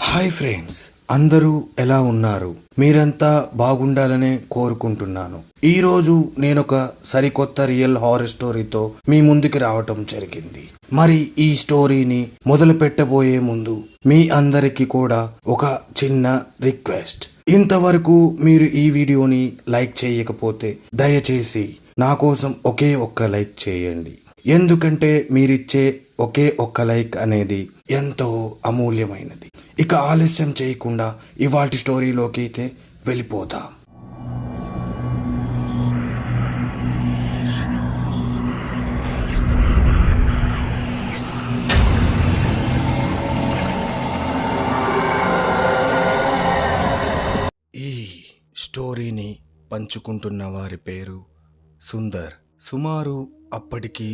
Hi friends అందరూ ఎలా ఉన్నారు? మీరంతా బాగుండాలనే కోరుకుంటున్నాను. ఈరోజు నేనొక నేను ఒక సరికొత్త రియల్ హారర్ స్టోరీతో మీ ముందుకు రావటం జరిగింది. మరి ఈ స్టోరీని మొదలు పెట్టబోయే ముందు మీ అందరికీ కూడా ఒక చిన్న రిక్వెస్ట్ ఇంతవరకు మీరు ఈ వీడియోని లైక్ చేయకపోతే దయచేసి నా కోసం ఒకే ఒక్క లైక్ చేయండి. ఎందుకంటే మీరిచ్చే ఒకే ఒక్క లైక్ అనేది ఎంతో అమూల్యమైనది. ఇక ఆలస్యం చేయకుండా ఇవాటి స్టోరీలోకి అయితే వెళ్ళిపోతాం ఈ స్టోరీని పంచుకుంటున్న వారి పేరు సుందర్. సుమారు అప్పటికి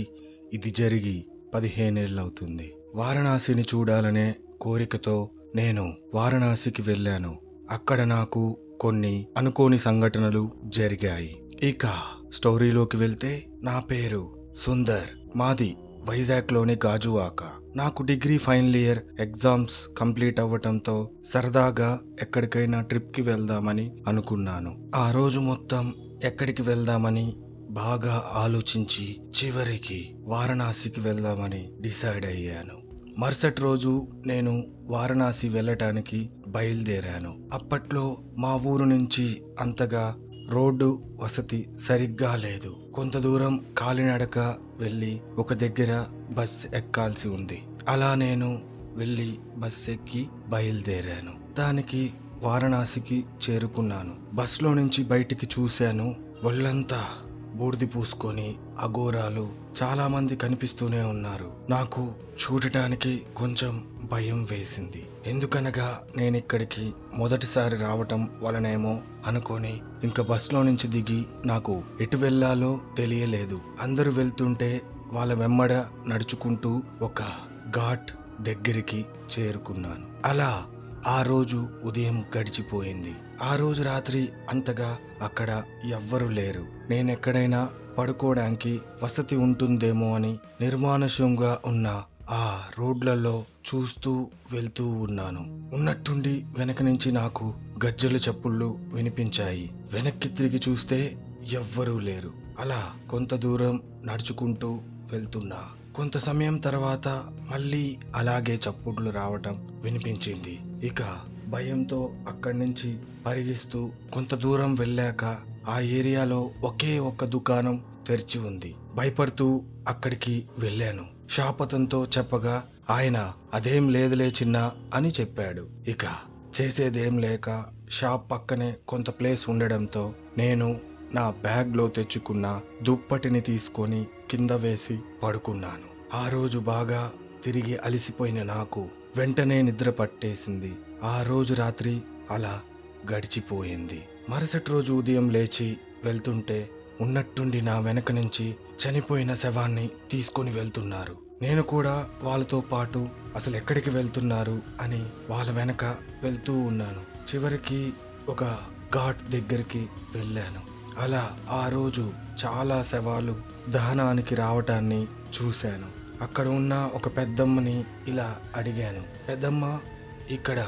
ఇది జరిగి పదిహేనేళ్ళవుతుంది వారణాసిని చూడాలనే కోరికతో నేను వారణాసికి వెళ్ళాను. అక్కడ నాకు కొన్ని అనుకోని సంఘటనలు జరిగాయి. ఇక స్టోరీలోకి వెళ్తే నా పేరు సుందర్ మాది వైజాగ్లోని గాజువాక. నాకు degree final year exams complete అవ్వటంతో సరదాగా ఎక్కడికైనా ట్రిప్కి వెళ్దామని అనుకున్నాను. ఆ రోజు మొత్తం ఎక్కడికి వెళ్దామని బాగా ఆలోచించి చివరికి వారణాసికి వెళ్దామని డిసైడ్ అయ్యాను. మరుసటి రోజు నేను వారణాసి వెళ్ళటానికి బయలుదేరాను. అప్పట్లో మా ఊరు నుంచి అంతగా రోడ్డు వసతి సరిగ్గా లేదు. కొంత దూరం కాలినడక వెళ్ళి ఒక దగ్గర బస్ ఎక్కాల్సి ఉంది. అలా నేను వెళ్ళి బస్ ఎక్కి బయలుదేరాను. దానికి వారణాసికి చేరుకున్నాను. బస్లో నుంచి బయటికి చూశాను. ఒళ్ళంతా బూడిది పూసుకొని అఘోరాలు చాలామంది కనిపిస్తూనే ఉన్నారు. నాకు చూడటానికి కొంచెం భయం వేసింది. ఎందుకనగా నేను ఇక్కడికి మొదటిసారి రావటం వలనేమో అనుకొని ఇంకా బస్సులో నుంచి దిగి నాకు ఎటు వెళ్ళాలో తెలియలేదు. అందరూ వెళ్తుంటే వాళ్ళ వెమ్మడ నడుచుకుంటూ ఒక ఘాట్ దగ్గరికి చేరుకున్నాను. అలా ఆ రోజు ఉదయం గడిచిపోయింది. ఆ రోజు రాత్రి అంతగా అక్కడ ఎవ్వరు లేరు. నేనెక్కడైనా పడుకోవడానికి వసతి ఉంటుందేమో అని నిర్మానుష్యంగా ఉన్న ఆ రోడ్లలో చూస్తూ వెళ్తూ ఉన్నాను. ఉన్నట్టుండి వెనక నుంచి నాకు గజ్జల చప్పుళ్ళు వినిపించాయి. వెనక్కి తిరిగి చూస్తే ఎవ్వరూ లేరు. అలా కొంత దూరం నడుచుకుంటూ వెళ్తున్నా. కొంత సమయం తర్వాత మళ్ళీ అలాగే చప్పుళ్ళు రావటం వినిపించింది. ఇక భయంతో అక్కడి నుంచి పరిగిస్తూ కొంత దూరం వెళ్ళాక ఆ ఏరియాలో ఒకే ఒక్క దుకాణం తెరిచి ఉంది. భయపడుతూ అక్కడికి వెళ్ళాను. శాపతంతో చెప్పగా ఆయన అదేం లేదులే చిన్న అని చెప్పాడు. ఇక చేసేదేం లేక షాప్ పక్కనే కొంత ప్లేస్ ఉండడంతో నేను నా బ్యాగ్లో తెచ్చుకున్న దుప్పటిని తీసుకొని కింద వేసి పడుకున్నాను. ఆ రోజు బాగా తిరిగి అలిసిపోయిన నాకు వెంటనే నిద్ర పట్టేసింది. ఆ రోజు రాత్రి అలా గడిచిపోయింది. మరుసటి రోజు ఉదయం లేచి వెళ్తుంటే ఉన్నట్టుండి నా వెనక నుంచి చనిపోయిన శవాన్ని తీసుకొని వెళ్తున్నారు. నేను కూడా వాళ్ళతో పాటు అసలు ఎక్కడికి వెళ్తున్నారు అని వాళ్ళ వెనక వెళ్తూ ఉన్నాను. చివరికి ఒక ఘాట్ దగ్గరికి వెళ్ళాను. అలా ఆ రోజు చాలా శవాలు దహనానికి రావటాన్ని చూశాను. అక్కడ ఉన్న ఒక పెద్దమ్మని ఇలా అడిగాను. పెద్దమ్మ ఇక్కడ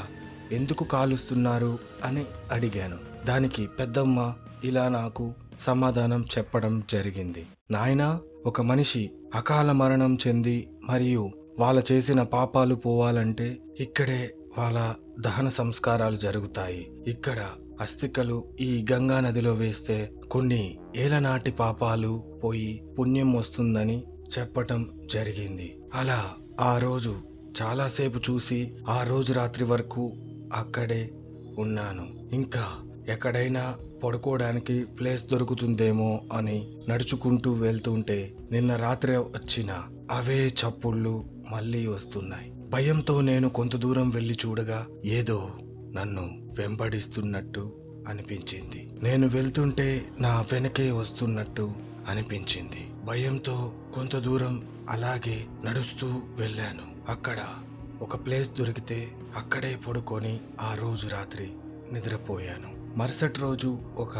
ఎందుకు కాలుస్తున్నారు? అని అడిగాను. దానికి పెద్దమ్మ ఇలా నాకు సమాధానం చెప్పడం జరిగింది. నాయనా ఒక మనిషి అకాల మరణం చెంది మరియు వాళ్ళ చేసిన పాపాలు పోవాలంటే ఇక్కడే వాళ్ళ దహన సంస్కారాలు జరుగుతాయి. ఇక్కడ అస్థికలు ఈ గంగా నదిలో వేస్తే కొన్ని ఏలనాటి పాపాలు పోయి పుణ్యం వస్తుందని చెప్పటం జరిగింది. అలా ఆ రోజు చాలాసేపు చూసి ఆ రోజు రాత్రి వరకు అక్కడే ఉన్నాను. ఇంకా ఎక్కడైనా పడుకోవడానికి ప్లేస్ దొరుకుతుందేమో అని నడుచుకుంటూ వెళ్తుంటే నిన్న రాత్రి వచ్చిన అవే చప్పుళ్ళు మళ్ళీ వస్తున్నాయి. భయంతో నేను కొంత దూరం వెళ్ళి చూడగా ఏదో నన్ను వెంబడిస్తున్నట్టు అనిపించింది. నేను వెళ్తుంటే నా వెనకే వస్తున్నట్టు అనిపించింది. భయంతో కొంత దూరం అలాగే నడుస్తూ వెళ్ళాను. అక్కడ ఒక ప్లేస్ దొరికితే అక్కడే పడుకొని ఆ రోజు రాత్రి నిద్రపోయాను. మరుసటి రోజు ఒక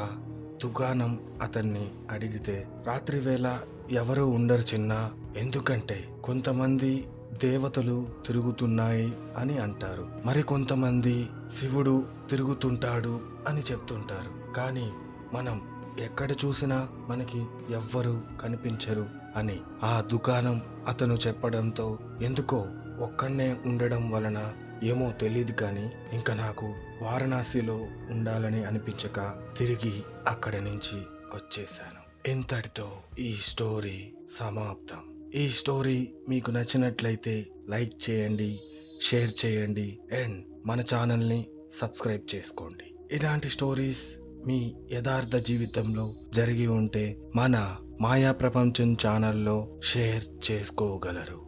దుకాణం అతన్ని అడిగితే రాత్రి వేళ ఎవరు ఉండరు చిన్న? ఎందుకంటే కొంతమంది దేవతలు తిరుగుతున్నాయి అని అంటారు. మరికొంతమంది శివుడు తిరుగుతుంటాడు అని చెప్తుంటారు. కానీ మనం ఎక్కడ చూసినా మనకి ఎవ్వరు కనిపించరు అని ఆ దుకాణం అతను చెప్పడంతో ఎందుకో ఒక్కనే ఉండడం వలన ఏమో తెలియదు కానీ ఇంకా నాకు వారణాసిలో ఉండాలని అనిపించక తిరిగి అక్కడి నుంచి వచ్చేశాను. ఇంతటితో ఈ స్టోరీ సమాప్తం. ఈ స్టోరీ మీకు నచ్చినట్లయితే లైక్ చేయండి షేర్ చేయండి అండ్ మన ఛానల్ని సబ్స్క్రైబ్ చేసుకోండి. ఇలాంటి స్టోరీస్ మీ యథార్థ జీవితంలో జరిగి ఉంటే మన మాయా ప్రపంచం ఛానల్లో షేర్ చేసుకోగలరు.